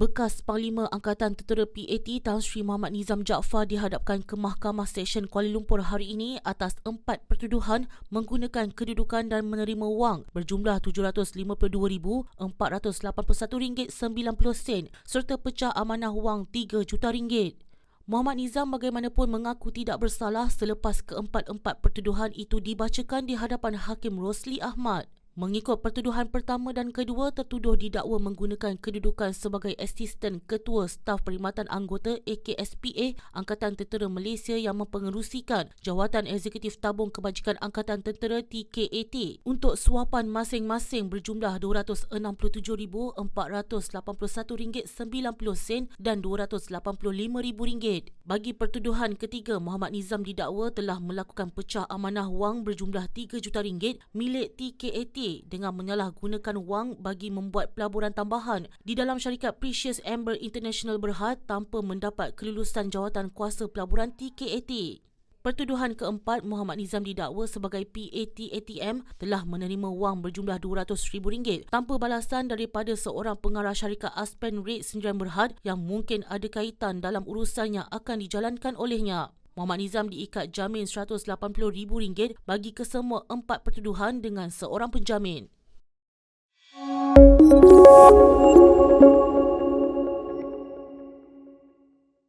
Bekas Panglima Angkatan Tentera PAT Tan Sri Muhammad Nizam Jaafar dihadapkan ke Mahkamah Seksyen Kuala Lumpur hari ini atas empat pertuduhan menggunakan kedudukan dan menerima wang berjumlah RM752,481.90 serta pecah amanah wang RM3 juta. Muhammad Nizam bagaimanapun mengaku tidak bersalah selepas keempat-empat pertuduhan itu dibacakan di hadapan Hakim Rosli Ahmad. Mengikut pertuduhan pertama dan kedua, tertuduh didakwa menggunakan kedudukan sebagai asisten ketua staf perkhidmatan anggota AKSPA Angkatan Tentera Malaysia yang mempengerusikan Jawatan Eksekutif Tabung Kebajikan Angkatan Tentera TKAT untuk suapan masing-masing berjumlah RM267,481.90 dan RM285,000. Bagi pertuduhan ketiga, Muhammad Nizam didakwa telah melakukan pecah amanah wang berjumlah RM3 juta milik TKAT dengan menyalahgunakan wang bagi membuat pelaburan tambahan di dalam syarikat Precious Amber International Berhad tanpa mendapat kelulusan jawatan kuasa pelaburan TKAT. Pertuduhan keempat, Muhammad Nizam didakwa sebagai PAT ATM telah menerima wang berjumlah RM200,000 tanpa balasan daripada seorang pengarah syarikat Aspen Red Sendirian Berhad yang mungkin ada kaitan dalam urusan yang akan dijalankan olehnya. Muhammad Nizam diikat jamin RM180,000 bagi kesemua empat pertuduhan dengan seorang penjamin.